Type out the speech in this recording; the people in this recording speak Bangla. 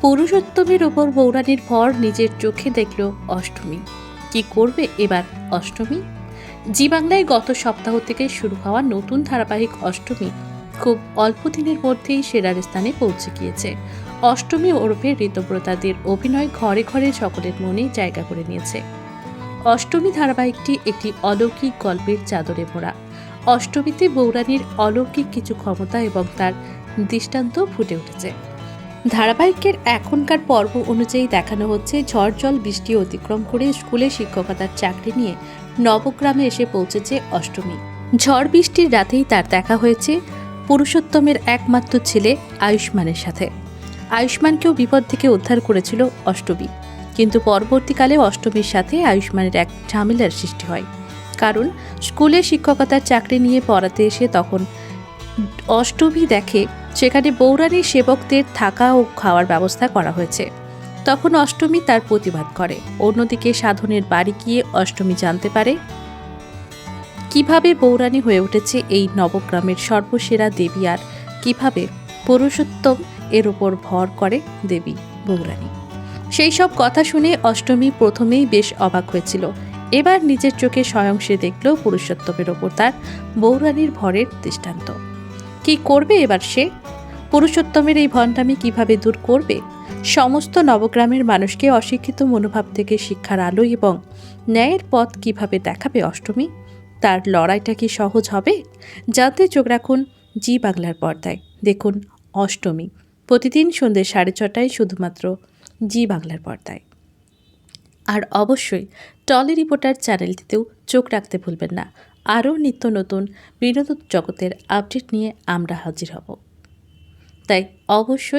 পুরুষোত্তমের ওপর বৌরানীর ভর নিজের চোখে দেখল অষ্টমী। কি করবে এবার অষ্টমী? জি বাংলায় গত সপ্তাহ থেকে শুরু হওয়া নতুন ধারাবাহিক অষ্টমী খুব অল্প দিনের মধ্যেই সেরার স্থানে পৌঁছে গিয়েছে। অষ্টমী ওরফে ঋতব্রতাদের অভিনয় ঘরে ঘরে সকলের মনে জায়গা করে নিয়েছে। অষ্টমী ধারাবাহিকটি একটি অলৌকিক গল্পের চাদরে মোড়া। অষ্টমীতে বৌরানীর অলৌকিক কিছু ক্ষমতা এবং তার দৃষ্টান্ত ফুটে উঠেছে। ধারাবাহিকের এখনকার পর্ব অনুযায়ী দেখানো হচ্ছে ঝড় জল বৃষ্টি অতিক্রম করে স্কুলে শিক্ষকতার চাকরি নিয়ে নবগ্রামে এসে পৌঁছেছে অষ্টমী। ঝড় বৃষ্টির রাতেই তার দেখা হয়েছে পুরুষোত্তমের একমাত্র ছেলে আয়ুষ্মানের সাথে। আয়ুষ্মানকেও বিপদ থেকে উদ্ধার করেছিল অষ্টমী। কিন্তু পরবর্তীকালে অষ্টমীর সাথে আয়ুষ্মানের এক ঝামেলার সৃষ্টি হয়। কারণ স্কুলে শিক্ষকতার চাকরি নিয়ে পড়াতে এসে তখন অষ্টমী দেখে সেখানে বৌরানী সেবকদের থাকা ও খাওয়ার ব্যবস্থা করা হয়েছে। তখন অষ্টমী তার প্রতিবাদ করে। অন্যদিকে সাধনের বাড়ি গিয়ে অষ্টমী জানতে পারে কীভাবে বৌরানী হয়ে উঠেছে এই নবগ্রামের সর্বসেরা দেবী আর কীভাবে পুরুষোত্তম এর উপর ভর করে দেবী বৌরানী। সেই সব কথা শুনে অষ্টমী প্রথমেই বেশ অবাক হয়েছিল। এবার নিজের চোখে স্বয়ং সে দেখল পুরুষোত্তমের ওপর তার বৌরানীর ভরের দৃষ্টান্ত। কি করবে এবার সে? পুরুষোত্তমের এই ভণ্ডামি কীভাবে দূর করবে? সমস্ত নবগ্রামের মানুষকে অশিক্ষিত মনোভাব থেকে শিক্ষার আলো এবং ন্যায়ের পথ কীভাবে দেখাবে অষ্টমী? তার লড়াইটা কি সহজ হবে? যাতে চোখ রাখুন জি বাংলার পর্দায়। দেখুন অষ্টমী। প্রতিদিন সন্ধ্যে সাড়ে ছটায় শুধুমাত্র জি বাংলার পর্দায়। আর অবশ্যই টলি রিপোর্টার চ্যানেলটিতেও চোখ রাখতে ভুলবেন না। আরও নিত্য নতুন বিনোদন জগতের আপডেট নিয়ে আমরা হাজির হব। তাই অবশ্যই